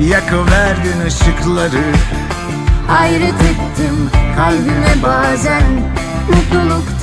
Yakıverdin ışıkları. Hayret ettim kalbime bazen. Mutluluktan